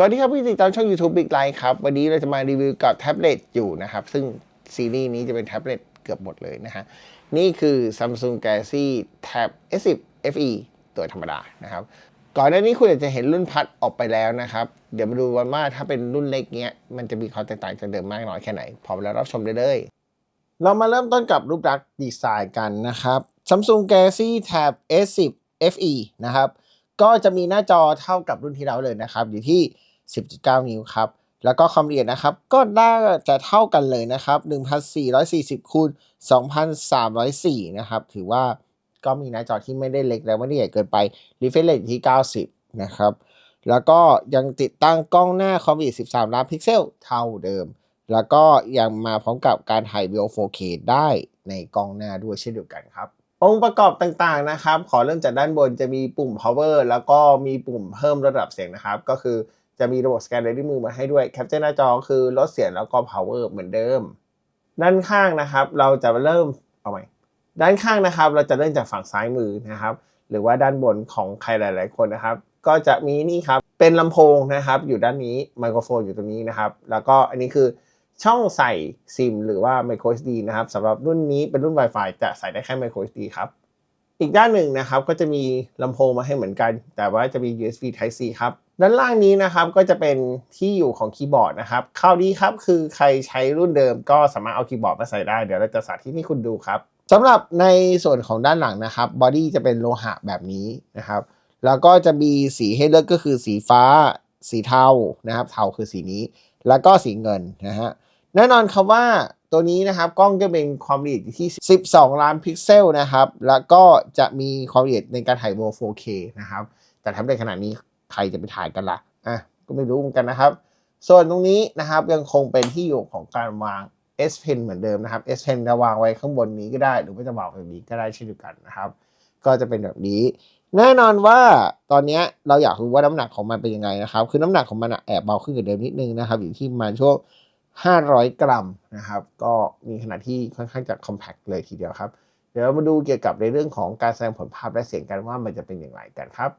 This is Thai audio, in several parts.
สวัสดีครับพี่ติดตามช่อง YouTube Big Line ครับ วันนี้เราจะมารีวิวกับแท็บเล็ตอยู่นะครับ ซึ่งซีรีส์นี้จะเป็นแท็บเล็ตเกือบหมดเลยนะฮะ นี่คือ Samsung Galaxy Tab S10 FE ตัวธรรมดานะครับ ก่อนหน้านี้คุณอาจจะเห็นรุ่นพัดออกไปแล้วนะครับ เดี๋ยวมาดูกันว่าถ้าเป็นรุ่นเล็กเนี้ย มันจะมีความแตกต่างจากเดิมมากน้อยแค่ไหน พร้อมแล้วรับชมได้เลย เรามาเริ่มต้นกับรูปลักษณ์ดีไซน์กันนะครับ Samsung Galaxy Tab S10 FE นะครับ ก็จะมีหน้าจอเท่ากับรุ่นที่แล้วเลยนะครับ อยู่ที่ 10.9 นิ้วครับ แล้วก็ความละเอียดนะครับ ก็น่าจะเท่ากันเลยนะครับ 1440คูณ2304 นะครับ ถือว่าก็มีหน้าจอที่ไม่ได้เล็กและไม่ได้ใหญ่เกินไป refresh rate ที่ 90 นะครับ แล้วก็ยังติดตั้งกล้องหน้าความละเอียด 13 ล้านพิกเซลเท่าเดิม แล้วก็ยังมาพร้อมกับการถ่ายวิดีโอ 4K ได้ในกล้องหน้าด้วยเช่นเดียวกันครับองค์ประกอบต่างๆนะครับ ขอเริ่มจากด้านบนจะมีปุ่ม power แล้วก็มีปุ่มเพิ่มระดับเสียงนะครับ ก็คือ จะมีระบบสแกนลายนิ้วมือมาให้ด้วยแคปเจอร์หน้าจอคือลดเสียงแล้วก็ power เหมือนเดิม ด้านข้างนะครับ เราจะเริ่มเอาใหม่ด้านข้างนะครับ เราจะเริ่มจากฝั่งซ้ายมือนะครับ หรือว่าด้านบนของใครหลาย ๆ คนนะครับ ก็จะมีนี่ครับเป็นลำโพงนะครับ อยู่ด้านนี้ไมโครโฟนอยู่ตรงนี้นะครับ แล้วก็อันนี้คือช่องใส่ซิมหรือว่า micro SD นะครับสำหรับรุ่นนี้เป็นรุ่น Wi-Fi จะใส่ได้แค่ micro SD ครับ อีกด้านหนึ่งนะครับก็จะมีลำโพงมาให้เหมือนกัน แต่ว่าจะมี USB Type C ครับ ด้านล่างนี้นะครับก็จะเป็นที่อยู่ของคีย์บอร์ดนะครับข่าวดีครับคือใครใช้รุ่นเดิมก็สามารถเอาคีย์บอร์ดมาใส่ได้ เดี๋ยวเราจะสาธิตให้คุณดูครับสำหรับในส่วนของด้านหลังนะครับบอดี้จะเป็นโลหะแบบนี้นะครับ แล้วก็จะมีสีให้เลือกก็คือสีฟ้า สีเทานะครับ เทาคือสีนี้ แล้วก็สีเงินนะฮะ แน่นอนครับว่าตัวนี้นะครับกล้องจะเป็นความละเอียดที่ 12 ล้านพิกเซลนะครับ แล้วก็จะมีความละเอียดในการถ่ายโอ 4K นะครับ แต่ทำได้ขนาดนี้ใครจะไปถ่ายกันล่ะอะก็ไม่รู้เหมือนกันนะครับ ส่วนตรงนี้นะครับยังคงเป็นที่อยู่ของการวาง S Pen เหมือนเดิมนะครับ S Pen จะวางไว้ข้างบนนี้ก็ได้ หรือว่าจะวางแบบนี้ก็ได้เช่นเดียวกันนะครับ ก็จะเป็นแบบนี้ แน่นอนว่าตอนนี้เราอยากรู้ว่าน้ำหนักของมันเป็นยังไงนะครับ คือน้ำหนักของมันแอบเบาขึ้นกว่าเดิมนิดนึงนะครับ อยู่ที่มาช่วง 500 กรัมนะครับ ก็มีขนาดที่ค่อนข้างจะ compact เลยทีเดียวครับ เดี๋ยวมาดูเกี่ยวกับในเรื่องของการแสดงผลภาพและเสียงกันว่ามันจะเป็นอย่างไรกันครับ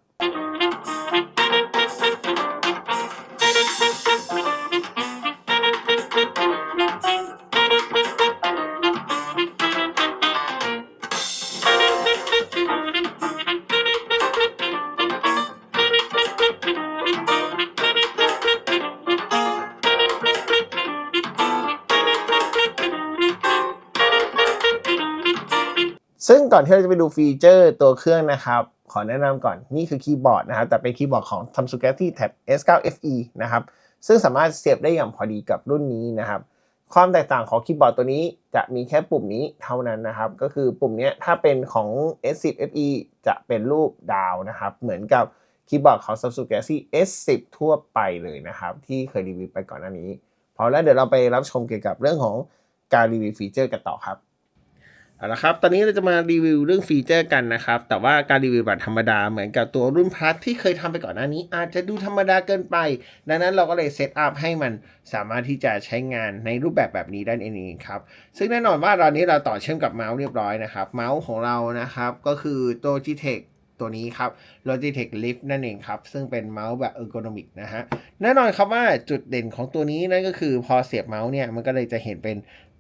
ซึ่งก่อนที่เราจะไปดูฟีเจอร์ตัวเครื่องนะครับขอแนะนำก่อนนี่คือคีย์บอร์ดนะครับแต่เป็นคีย์บอร์ดของ Samsung Galaxy Tab S9 FE นะครับซึ่งสามารถเสียบได้อย่างพอดีกับรุ่นนี้นะครับความแตกต่างของคีย์บอร์ดตัวนี้จะมีแค่ปุ่มนี้เท่านั้นนะครับ ก็คือปุ่มนี้ถ้าเป็นของ S10 FE จะเป็นรูปดาวนะครับ เหมือนกับคีย์บอร์ดของ Samsung Galaxy S10 ทั่วไปเลยนะครับ ที่เคยรีวิวไปก่อนหน้านี้พอแล้วเดี๋ยวเราไปรับชมเกี่ยวกับเรื่องของการรีวิวฟีเจอร์กันต่อครับ เอาละครับ ตอนนี้เราจะมารีวิวเรื่องฟีเจอร์กันนะครับ แต่ว่าการรีวิวแบบธรรมดาเหมือนกับตัวรุ่นพัทที่เคยทำไปก่อนหน้านี้ อาจจะดูธรรมดาเกินไป ดังนั้นเราก็เลยเซตอัพให้มันสามารถที่จะใช้งานในรูปแบบแบบนี้ได้เองครับ ซึ่งแน่นอนว่าตอนนี้เราต่อเชื่อมกับเมาส์เรียบร้อยนะครับ เมาส์ของเรานะครับ ก็คือตัว G-Tech ตัวนี้ครับ Logitech Lift นั่นเองครับ ซึ่งเป็นเมาส์แบบเออร์โกนอมิกนะฮะ แน่นอนครับว่าจุดเด่นของตัวนี้นั่นก็คือพอเสียบเมาส์เนี่ย มันก็เลยจะเห็นเป็น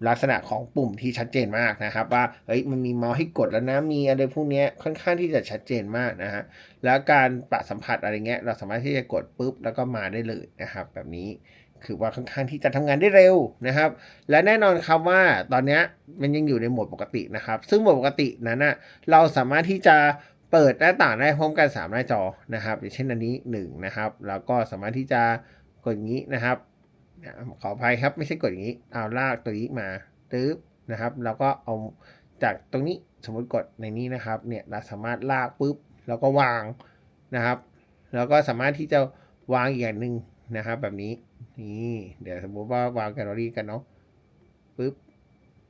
ลักษณะของปุ่มที่ชัดเจนมากนะครับ ว่าเฮ้ยมันมีเมาส์ให้กดแล้วนะมีอะไรพวกนี้ค่อนข้างที่จะชัดเจนมากนะฮะแล้วการปะสัมผัสอะไรเงี้ยเราสามารถที่จะกดปุ๊บแล้วก็มาได้เลยนะครับ แบบนี้คือว่าค่อนข้างที่จะทำงานได้เร็วนะครับ และแน่นอนครับว่าตอนนี้มันยังอยู่ในโหมดปกตินะครับ ซึ่งโหมดปกตินั้นนะเราสามารถที่จะ เปิดหน้าต่างได้พร้อมกัน 3 หน้าจอนะครับ อย่างเช่นอันนี้1นะครับแล้วก็สามารถที่จะกดอย่างนี้นะครับขออภัยครับไม่ใช่กดอย่างนี้เอาลากตัวนี้มาตึ๊บนะครับแล้วก็เอาจากตรงนี้สมมติกดในนี้นะครับเนี่ยเราสามารถลากปุ๊บแล้วก็วางนะครับ แล้วก็สามารถที่จะวางอีกอย่างหนึ่งนะครับ แบบนี้นี่เดี๋ยวสมมติว่าวางแกลเลอรี่กันเนาะปุ๊บ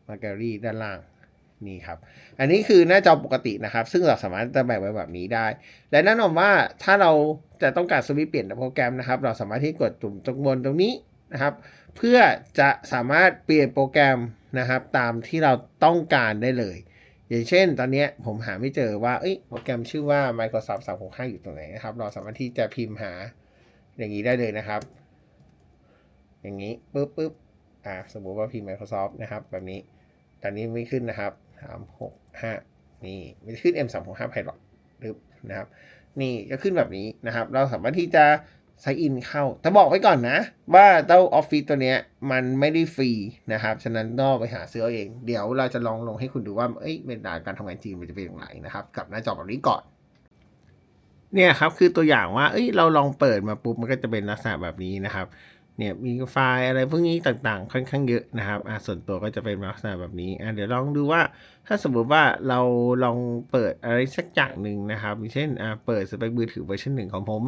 วาแกลเลอรี่ด้านล่าง นี่ครับ อันนี้คือหน้าจอปกตินะครับ ซึ่งเราสามารถจะแบ่งไว้แบบนี้ได้ และแน่นอนว่าถ้าเราจะต้องการสวิตช์เปลี่ยนโปรแกรมนะครับ เราสามารถที่กดตุ่มตรงบนตรงนี้นะครับ เพื่อจะสามารถเปลี่ยนโปรแกรมนะครับ ตามที่เราต้องการได้เลย อย่างเช่น ตอนนี้ผมหาไม่เจอว่าเอ้โปรแกรมชื่อว่า Microsoft 365 อยู่ตรงไหนนะครับ เราสามารถที่จะพิมพ์หาอย่างนี้ได้เลยนะครับ อย่างนี้ปุ๊บปุ๊บอ่าสมมุติว่าพิมพ์ Microsoft นะครับ แบบนี้ ตอนนี้ไม่ขึ้นนะครับ สามหกห้านี่ไม่ขึ้น M 3 6 5 Pilot หรือนะครับ นี่ก็ขึ้นแบบนี้นะครับ เราสามารถที่จะไซน์อินเข้า แต่บอกไว้ก่อนนะ ว่าเจ้าออฟฟิศตัวเนี้ยมันไม่ได้ฟรีนะครับ ฉะนั้นต้องไปหาซื้อเอาเอง เดี๋ยวเราจะลองลงให้คุณดูว่า เอ้ยเวลาการทำงานจริงมันจะเป็นอย่างไรนะครับ กับหน้าจอแบบนี้ก่อน เนี่ยครับคือตัวอย่างว่า เอ้ยเราลองเปิดมาปุ๊บมันก็จะเป็นลักษณะแบบนี้นะครับ เนี่ยมีไฟล์อะไรพวกนี้ต่างๆ ค่อนข้างเยอะนะครับอ่าส่วนตัวก็จะเป็นลักษณะแบบนี้อ่าเดี๋ยวลองดูว่าถ้าสมมติว่าเราลองเปิดอะไรสักอย่างหนึ่งนะครับเช่นอ่าเปิดสเปคมือถือเวอร์ชันหนึ่งของผม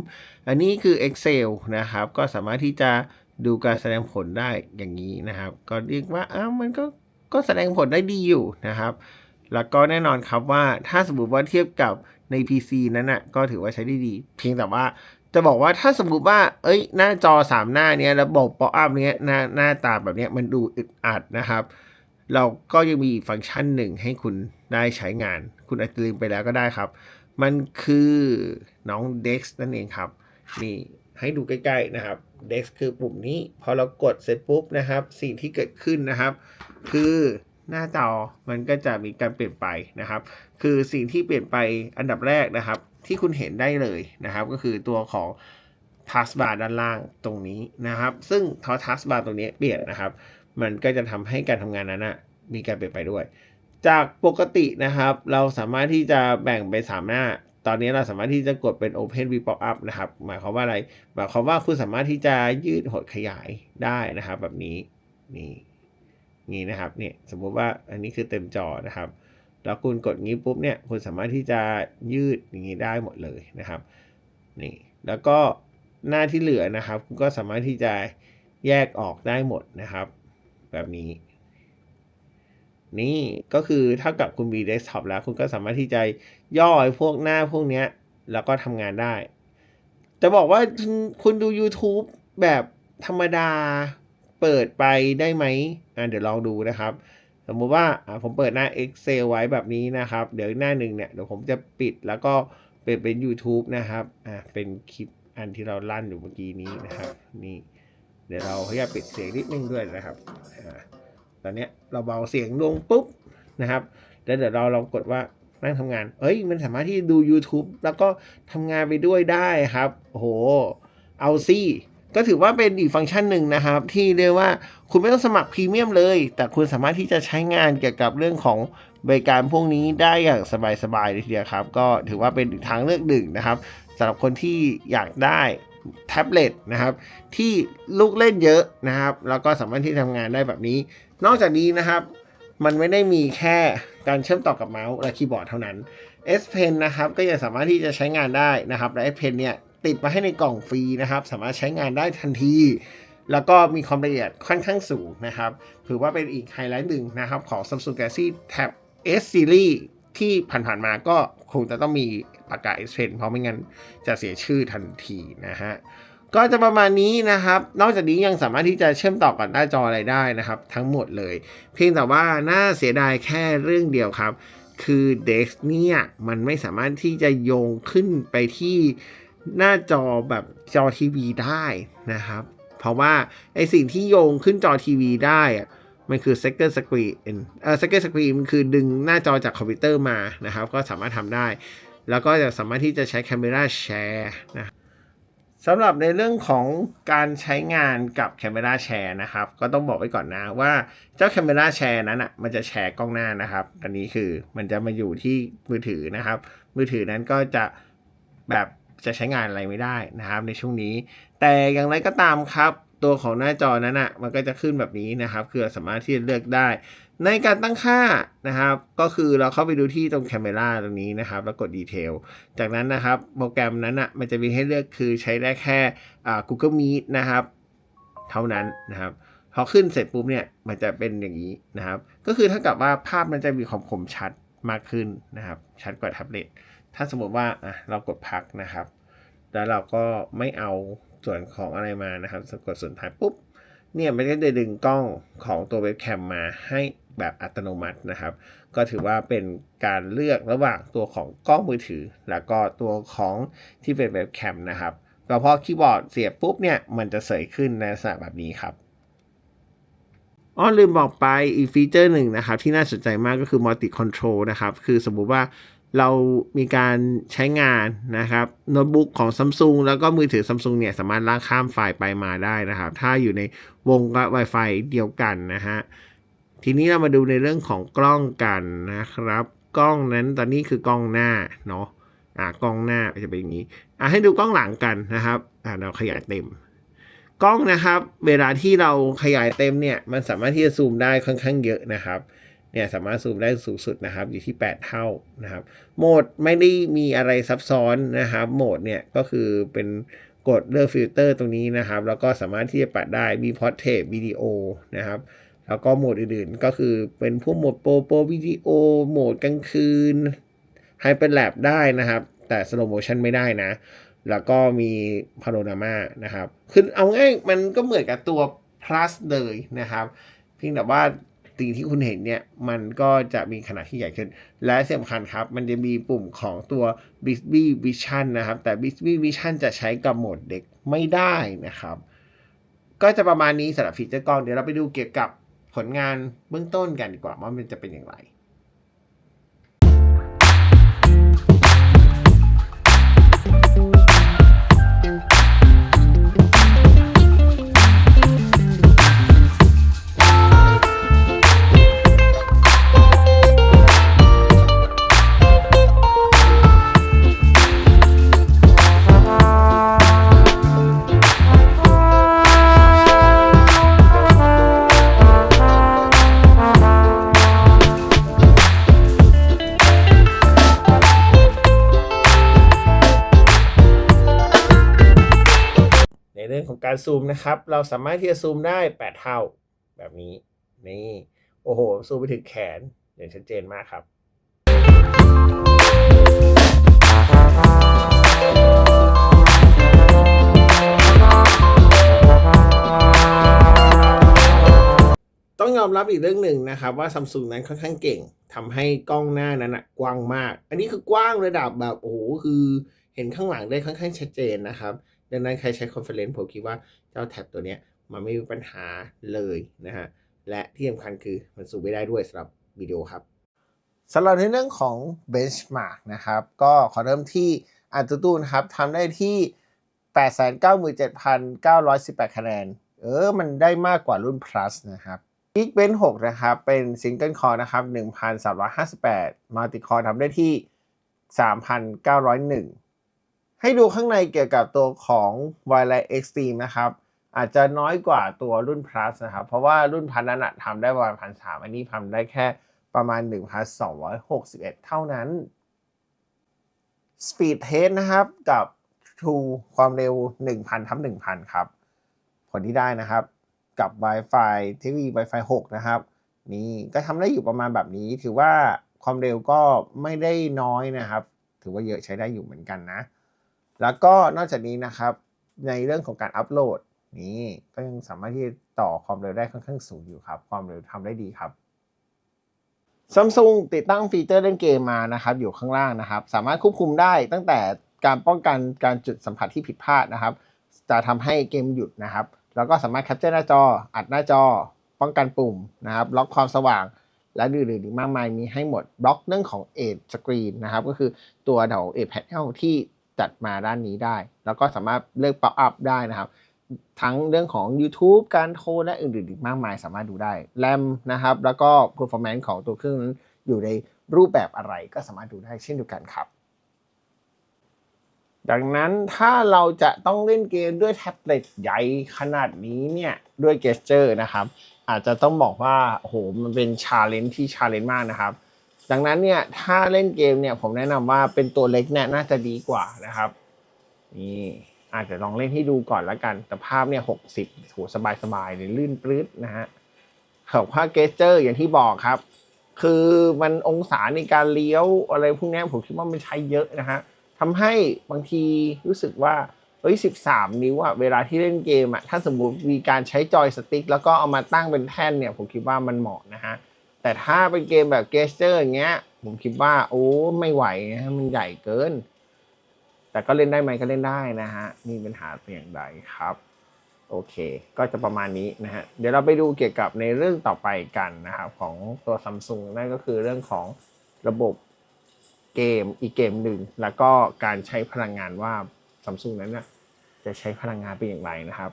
อันนี้คือ Excel นะครับ ก็สามารถที่จะดูการแสดงผลได้อย่างนี้นะครับ ก็เรียกว่าอ้าวมันก็ก็แสดงผลได้ดีอยู่นะครับ แล้วก็แน่นอนครับว่าถ้าสมมติว่าเทียบกับ ใน PC นั้นน่ะก็ถือว่าใช้ได้ดี เพียงแต่ว่าจะบอกว่าถ้าสมมุติว่า เอ้ย หน้าจอ 3 หน้าเนี้ยระบบป๊อปอัพเนี้ยหน้าหน้าตาแบบเนี้ยมันดูอึดอัดนะครับ เราก็ยังมีฟังก์ชันหนึ่งให้คุณได้ใช้งาน คุณอาจจะลืมไปแล้วก็ได้ครับ มันคือน้อง Dex นั่นเองครับ นี่ให้ดูใกล้ๆนะครับ Dex คือปุ่มนี้ พอเรากดเสร็จปุ๊บนะครับ สิ่งที่เกิดขึ้นนะครับ คือ หน้าจอมันก็จะมีการเปลี่ยนไปนะครับ คือสิ่งที่เปลี่ยนไปอันดับแรกนะครับ ที่คุณเห็นได้เลยนะครับ ก็คือตัวของ taskbar ด้านล่างตรงนี้นะครับ ซึ่งทอ taskbar ตรงนี้เปลี่ยนนะครับ มันก็จะทำให้การทำงานนั้นนะมีการเปลี่ยนไปด้วย จากปกตินะครับ เราสามารถที่จะแบ่งเป็น3หน้า ตอนนี้เราสามารถที่จะกดเป็น Open v Pop Up นะครับ หมายความว่าอะไร หมายความว่าคุณสามารถที่จะยืดหดขยายได้นะครับ แบบนี้นี่ นี่นะครับเนี่ยสมมุติว่าอันนี้คือเต็มจอนะครับ แล้วคุณกดงี้ปุ๊บเนี่ยคุณสามารถที่จะยืดอย่างนี้ได้หมดเลยนะครับนี่แล้วก็หน้าที่เหลือนะครับ คุณก็สามารถที่จะแยกออกได้หมดนะครับ แบบนี้ นี่ก็คือเท่ากับคุณมีเดสก์ท็อปแล้ว คุณก็สามารถที่จะย่อไอ้พวกหน้าพวกเนี้ยแล้วก็ทำงานได้ จะบอกว่าคุณคุณดู YouTube แบบธรรมดา เปิดไปได้ไหมอ่าเดี๋ยวลองดูนะครับ สมมุติว่าอ่าผมเปิดหน้า Excel ไว้แบบนี้นะครับ เดี๋ยวหน้าหนึ่งเนี่ยเดี๋ยวผมจะปิดแล้วก็เปลี่ยนเป็น YouTube นะครับอ่าเป็นคลิปอันที่เราลั่นอยู่เมื่อกี้นี้นะครับนี่เดี๋ยวเราพยายามปิดเสียงนิดนึงด้วยนะครับอ่าตอนนี้เราเบาเสียงลงปุ๊บนะครับแล้วเดี๋ยวเราลองกดว่านั่งทำงาน เอ้ย มันสามารถที่ดู YouTube แล้วก็ทำงานไปด้วยได้ครับ โห เอาซี่ ก็ถือว่าเป็นอีกฟังก์ชันหนึ่งนะครับ ที่เรียกว่าคุณไม่ต้องสมัครพรีเมียมเลย แต่คุณสามารถที่จะใช้งานเกี่ยวกับเรื่องของบริการพวกนี้ได้อย่างสบายๆเลยทีเดียวครับ ก็ถือว่าเป็นทางเลือกหนึ่งนะครับสำหรับคนที่อยากได้แท็บเล็ตนะครับที่ลูกเล่นเยอะนะครับแล้วก็สามารถที่ทำงานได้แบบนี้ นอกจากนี้นะครับมันไม่ได้มีแค่การเชื่อมต่อกับเมาส์และคีย์บอร์ดเท่านั้น S Pen นะครับก็ยังสามารถที่จะใช้งานได้นะครับและ S Pen เนี่ย ติดมาให้ในกล่องฟรีนะครับ สามารถใช้งานได้ทันที แล้วก็มีความละเอียดค่อนข้างสูงนะครับ ถือว่าเป็นอีกไฮไลท์หนึ่งนะครับ ของ Samsung Galaxy Tab S Series ที่ผ่านๆมาก็คงจะต้องมีปากกา S Pen เพราะไม่งั้นจะเสียชื่อทันทีนะฮะก็จะประมาณนี้นะครับ นอกจากนี้ยังสามารถที่จะเชื่อมต่อกับหน้าจออะไรได้นะครับ ทั้งหมดเลย เพียงแต่ว่าน่าเสียดายแค่เรื่องเดียวครับ คือ Dex เนี่ยมันไม่สามารถที่จะโยงขึ้นไปที่ หน้าจอแบบจอทีวีได้นะครับ เพราะว่าไอสิ่งที่โยงขึ้นจอทีวีได้อะมันคือ second screen เอ่อ second screen มันคือดึงหน้าจอจากคอมพิวเตอร์มานะครับ ก็สามารถทำได้ แล้วก็จะสามารถที่จะใช้ camera share นะสำหรับในเรื่องของการใช้งานกับ Camera Share นะครับ ก็ต้องบอกไว้ก่อนนะว่าเจ้า Camera Share นั้นอะมันจะแชร์กล้องหน้านะครับอันนี้คือมันจะมาอยู่ที่มือถือนะครับ มือถือนั้นก็จะแบบ จะใช้งานอะไรไม่ได้นะครับในช่วงนี้ แต่อย่างไรก็ตามครับตัวของหน้าจอนั้นอะมันก็จะขึ้นแบบนี้นะครับคือสามารถที่จะเลือกได้ ในการตั้งค่านะครับ ก็คือเราเข้าไปดูที่ตรง Camera ตรงนี้นะครับ แล้วกด Detail จากนั้นนะครับ โปรแกรมนั้นอะมันจะมีให้เลือกคือใช้ได้แค่ Google Meet นะครับ เท่านั้นนะครับพอขึ้นเสร็จปุ๊บเนี่ยมันจะเป็นอย่างนี้นะครับ ก็คือเท่ากับว่าภาพมันจะมีความคมชัดมากขึ้นนะครับ ชัดกว่าแท็บเล็ต ถ้าสมมติว่าอะเรากดพักนะครับ แล้วเราก็ไม่เอาส่วนของอะไรมานะครับกดส่วนท้ายปุ๊บเนี่ยมันก็จะดึงกล้องของตัวเว็บแคมมาให้แบบอัตโนมัตินะครับ ก็ถือว่าเป็นการเลือกระหว่างตัวของกล้องมือถือ แล้วก็ตัวของที่เป็นเว็บแคมนะครับก็แต่พอคีย์บอร์ดเสียบปุ๊บเนี่ยมันจะเสยขึ้นในลักษณะแบบนี้ครับอ๋อลืมบอกไปอีกฟีเจอร์หนึ่งนะครับที่น่าสนใจมากก็คือ Multi Control นะครับ คือสมมุติว่า เรามีการใช้งานนะครับโน้ตบุ๊กของ Samsung แล้วก็มือถือ Samsung เนี่ยสามารถลากข้ามไฟล์ไปมาได้นะครับ ถ้าอยู่ในวงกับ Wi-Fi เดียวกันนะฮะทีนี้เรามาดูในเรื่องของกล้องกันนะครับ กล้องนั้นตอนนี้คือกล้องหน้าเนาะอ่ากล้องหน้าจะเป็นอย่างนี้อะให้ดูกล้องหลังกันนะครับอ่าเราขยายเต็ม กล้องนะครับ เวลาที่เราขยายเต็มเนี่ยมันสามารถที่จะซูมได้ค่อนข้างเยอะนะครับ เนี่ยสามารถซูมได้สูงสุดนะครับอยู่ที่ 8 เท่านะครับโหมดไม่ได้มีอะไรซับซ้อนนะครับโหมดเนี่ยก็คือเป็นกดเลือกฟิลเตอร์ตรงนี้นะครับ แล้วก็สามารถที่จะปัดได้มีพอร์เทรตวิดีโอนะครับแล้วก็โหมดอื่นๆ ก็คือเป็นพวกโหมดโปรโปรวิดีโอโหมดกลางคืนไฮเปอร์แลปได้นะครับ แต่สโลโมชันไม่ได้นะ แล้วก็มีพาโนรามานะครับคือเอาง่ายมันก็เหมือนกับตัว plus เลยนะครับ เพียงแต่ว่า สิ่งที่คุณเห็นเนี่ยมันก็จะมีขนาดที่ใหญ่ขึ้น และสำคัญครับ มันจะมีปุ่มของตัว Bixby Vision นะครับ แต่ Bixby Vision จะใช้กับโหมดเด็กไม่ได้นะครับ ก็จะประมาณนี้สำหรับฟีเจอร์กล้อง เดี๋ยวเราไปดูเกี่ยวกับผลงานเบื้องต้นกันดีกว่าว่ามันจะเป็นอย่างไร การซูมนะครับ เราสามารถที่จะซูมได้ 8 เท่าแบบนี้ นี่โอ้โห ซูมไปถึงแขนอย่างชัดเจนมากครับต้องยอมรับอีกเรื่องหนึ่งนะครับว่าซัมซุงนั้นค่อนข้างเก่งทำให้กล้องหน้านั้นนะกว้างมาก อันนี้คือกว้างระดับแบบโอ้โหคือเห็นข้างหลังได้ค่อนข้างชัดเจนนะครับ ดังนั้นใครใช้คอนเฟอเรนซ์ผมคิดว่าเจ้าแท็บตัวนี้มันไม่มีปัญหาเลยนะฮะ และที่สำคัญคือมันสูงไม่ได้ด้วยสำหรับวิดีโอครับสำหรับในเรื่องของ Benchmark นะครับ ก็ขอเริ่มที่อัตตูนะครับทำได้ที่ 897,918 คะแนน เออ มันได้มากกว่ารุ่น plus นะครับ Geekbench 6 นะครับ เป็น Single Core นะครับ 1,358 Multi Core ทำได้ที่ 3,901 ให้ดูข้างในเกี่ยวกับตัวของ w i l i Extreme นะครับ อาจจะน้อยกว่าตัวรุ่น plus นะครับ เพราะว่ารุ่น plus นั้นทำได้ประมาณพันสามอันนี้ทำได้แค่ประมาณ 1,261 เท่านั้น Speed Test นะครับ กับ True ความเร็ว 1,000ทับ1,000 ครับ ผลที่ได้นะครับกับ Wi-Fi เทคโนโลยี Wi-Fi 6 นะครับ นี่ก็ทำได้อยู่ประมาณแบบนี้ ถือว่าความเร็วก็ไม่ได้น้อยนะครับ ถือว่าเยอะใช้ได้อยู่เหมือนกันนะ แล้วก็นอกจากนี้นะครับในเรื่องของการอัปโหลดนี่ก็ยังสามารถที่ต่อความเร็วได้ค่อนข้างสูงอยู่ครับ ความเร็วทำได้ดีครับ Samsung ติดตั้งฟีเจอร์เล่นเกมมานะครับ อยู่ข้างล่างนะครับ สามารถควบคุมได้ตั้งแต่การป้องกันการจุดสัมผัสที่ผิดพลาดนะครับ จะทำให้เกมหยุดนะครับ แล้วก็สามารถแคปเจอร์หน้าจอ อัดหน้าจอ ป้องกันปุ่มนะครับ ล็อกความสว่าง และอื่นๆอีกมากมายมีให้หมดบล็อกเรื่องของ Edge Screen นะครับ ก็คือตัวเดา Edge Panel ที่ จัดมาด้านนี้ได้ แล้วก็สามารถเลือก Pop Up ได้นะครับ ทั้งเรื่องของ YouTube การโทรและอื่นๆอีกมากมาย สามารถดูได้แรมนะครับ แล้วก็ performance ของตัวเครื่องนั้นอยู่ในรูปแบบอะไรก็สามารถดูได้เช่นเดียวกันครับ ดังนั้นถ้าเราจะต้องเล่นเกมด้วยแท็บเล็ตใหญ่ขนาดนี้เนี่ยด้วยเกสเจอร์นะครับ อาจจะต้องบอกว่าโอ้โหมันเป็นชาเลนจ์ที่ชาเลนจ์มากนะครับ ดังนั้นเนี่ยถ้าเล่นเกมเนี่ยผมแนะนำว่าเป็นตัวเล็กเนี่ยน่าจะดีกว่านะครับนี่อาจจะลองเล่นให้ดูก่อนละกัน แต่ภาพเนี่ยหกสิบโหสบายสบายๆเลยลื่นปลื้ดนะฮะเขาว่าเกสเจอร์อย่างที่บอกครับ คือมันองศาในการเลี้ยวอะไรพวกนี้ผมคิดว่ามันใช้เยอะนะฮะทำให้บางทีรู้สึกว่าเฮ้ยสิบสามนิ้วอะเวลาที่เล่นเกมอะถ้าสมมุติมีการใช้จอยสติ๊กแล้วก็เอามาตั้งเป็นแท่นเนี่ย ผมคิดว่ามันเหมาะนะฮะ แต่ถ้าเป็นเกมแบบเกสเจอร์อย่างเงี้ย ผมคิดว่า โอ้ไม่ไหวนะมันใหญ่เกิน แต่ก็เล่นได้ไหมก็เล่นได้นะฮะมีปัญหาเพียงใดครับ โอเค ก็จะประมาณนี้นะฮะเดี๋ยวเราไปดูเกี่ยวกับในเรื่องต่อไปกันนะครับ ของตัวซัมซุงนั่นก็คือเรื่องของระบบเกมอีกเกมหนึ่ง แล้วก็การใช้พลังงานว่าซัมซุงนั้นนะจะใช้พลังงานเป็นอย่างไรนะครับ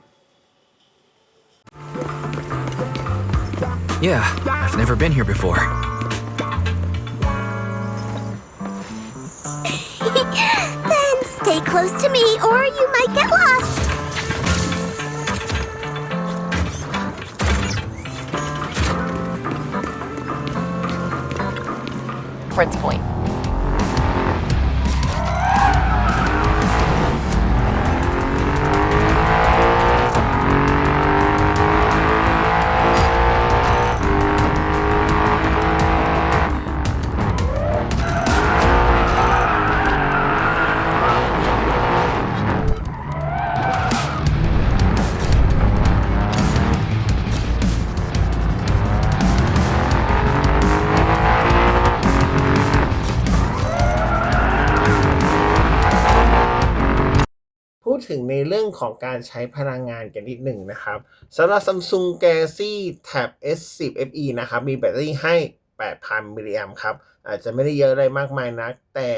Yeah, I've never been here before. Then stay close to me or you might get lost. Prince Point.. ถึงในเรื่องของการใช้พลังงานกันนิดหนึ่งนะครับสำหรับ Samsung Galaxy Tab S10 FE นะครับ มีแบตเตอรี่ให้ 8,000 มิลลิแอมครับ อาจจะไม่ได้เยอะอะไรมากมายนัก แต่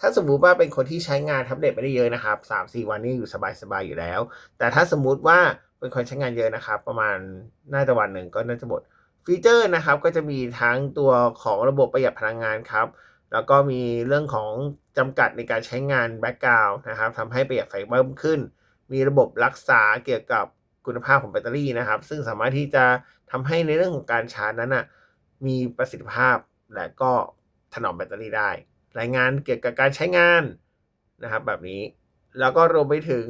ถ้าสมมุติว่าเป็นคนที่ใช้งานแท็บเล็ตไม่ได้เยอะนะครับ 3-4 วันนี้อยู่สบายๆอยู่แล้ว แต่ถ้าสมมุติว่าเป็นคนใช้งานเยอะนะครับ ประมาณน่าจะวันหนึ่งก็น่าจะหมดฟีเจอร์นะครับก็จะมีทั้งตัวของระบบประหยัดพลังงานครับ แล้วก็มีเรื่องของจำกัดในการใช้งานแบ็กกราวน์นะครับทำให้ประหยัดไฟเพิ่มขึ้น มีระบบรักษาเกี่ยวกับคุณภาพของแบตเตอรี่นะครับ ซึ่งสามารถที่จะทำให้ในเรื่องของการชาร์จนั้นนะมีประสิทธิภาพและก็ถนอมแบตเตอรี่ได้ รายงานเกี่ยวกับการใช้งานนะครับแบบนี้ แล้วก็รวมไปถึง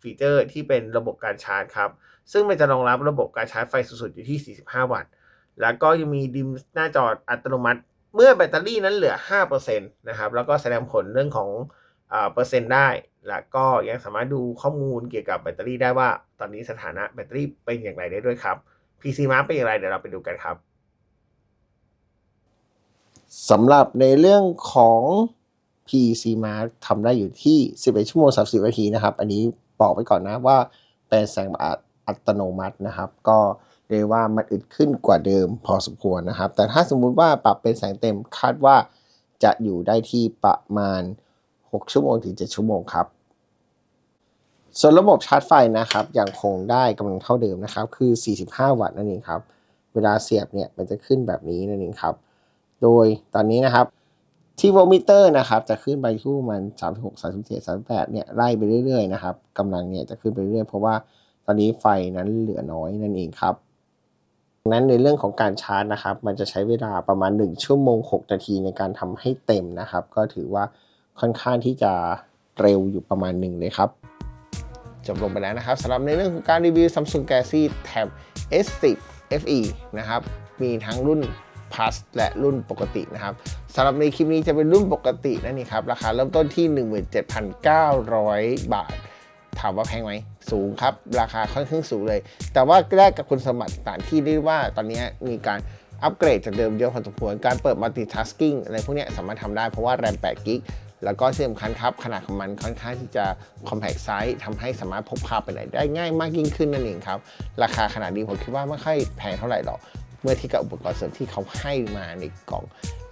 ฟีเจอร์ที่เป็นระบบการชาร์จครับ ซึ่งมันจะรองรับระบบการชาร์จไฟสูงสุดอยู่ที่ 45 วัตต์ แล้วก็ยังมีดิมหน้าจออัตโนมัติ เมื่อแบตเตอรี่นั้นเหลือ 5%นะครับ แล้วก็แสดงผลเรื่องของอเปอร์เซ็นต์ได้ แล้วก็ยังสามารถดูข้อมูลเกี่ยวกับแบตเตอรี่ได้ว่า ตอนนี้สถานะแบตเตอรี่เป็นอย่างไรได้ด้วยครับ PC Mark เป็นอย่างไรเดี๋ยวเราไปดูกันครับสำหรับในเรื่องของ PC Mark ทำได้อยู่ที่ 11 ชั่วโมง 30 นาทีนะครับ อันนี้บอกไปก่อนนะว่าเป็นแสงอัตโนมัตินะครับ ก็ เรียกว่ามันอึดขึ้นกว่าเดิมพอสมควรนะครับ แต่ถ้าสมมุติว่าปรับเป็นแสงเต็มคาดว่าจะอยู่ได้ที่ประมาณ 6 ชั่วโมงถึง 7 ชั่วโมงครับ ส่วนระบบชาร์จไฟนะครับยังคงได้กำลังเท่าเดิมนะครับ คือ 45 วัตต์นั่นเองครับ เวลาเสียบเนี่ยมันจะขึ้นแบบนี้นั่นเองครับ โดยตอนนี้นะครับที่โวลต์มิเตอร์นะครับจะขึ้นไปที่ประมัน36 37 38เนี่ยไล่ไปเรื่อยๆนะครับกำลังเนี่ยจะขึ้นไปเรื่อยๆเพราะว่าตอนนี้ไฟนั้นเหลือน้อยนั่นเองครับ นั้นในเรื่องของการชาร์จนะครับ มันจะใช้เวลาประมาณ 1 ชั่วโมง 6 นาทีในการทำให้เต็มนะครับ ก็ถือว่าค่อนข้างที่จะเร็วอยู่ประมาณหนึ่งเลยครับจบลงไปแล้วนะครับสำหรับในเรื่องของการรีวิว Samsung Galaxy Tab S10 FE นะครับ มีทั้งรุ่น Plus และรุ่นปกตินะครับสำหรับในคลิปนี้จะเป็นรุ่นปกตินั่นเองครับ ราคาเริ่มต้นที่ 17,900 บาท ถามว่าแพงไหมสูงครับ ราคาค่อนข้างสูงเลย แต่ว่าแลกกับคุณสมบัติต่างที่เรียกว่าตอนนี้มีการอัปเกรดจากเดิมเยอะพอสมควรการเปิด multitasking อะไรพวกนี้สามารถทำได้เพราะว่าแรม8กิกแล้วก็ที่สำคัญครับ ขนาดของมันค่อนข้างที่จะ compact size ทำให้สามารถพกพาไปไหนได้ง่ายมากยิ่งขึ้นนั่นเองครับ ราคาขนาดนี้ผมคิดว่าไม่ค่อยแพงเท่าไหร่หรอก เมื่อที่กับอุปกรณ์เสริมที่เขาให้มาในกล่อง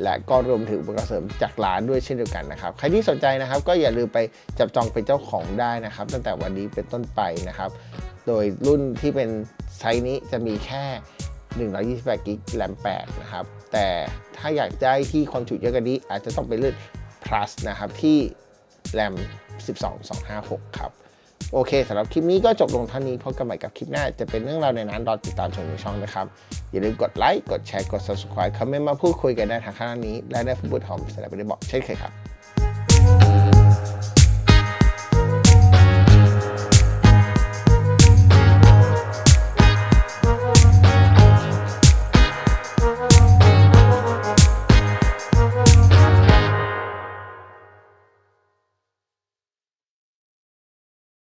และก็รวมถึงอุปกรณ์เสริมจากร้านด้วยเช่นเดียวกันนะครับ ใครที่สนใจนะครับ ก็อย่าลืมไปจับจองเป็นเจ้าของได้นะครับ ตั้งแต่วันนี้เป็นต้นไปนะครับ โดยรุ่นที่เป็นไซส์นี้จะมีแค่128กิกแรม8นะครับ แต่ถ้าอยากได้ที่ความจุเยอะกว่านี้อาจจะต้องเป็นรุ่น plus นะครับที่แรม12256 ครับ โอเคสำหรับคลิปนี้ก็จบลงเท่านี้พบกันใหม่กับคลิปหน้าจะเป็นเรื่องราวในนั้นรอติดตามชมในช่องนะครับ อย่าลืมกดไลค์กดแชร์กด subscribe คอมเมนต์มาพูดคุยกันได้ทางข้างนี้ และได้ฟุตบอลหอมสำหรับไปได้บอกเช่นเคยครับ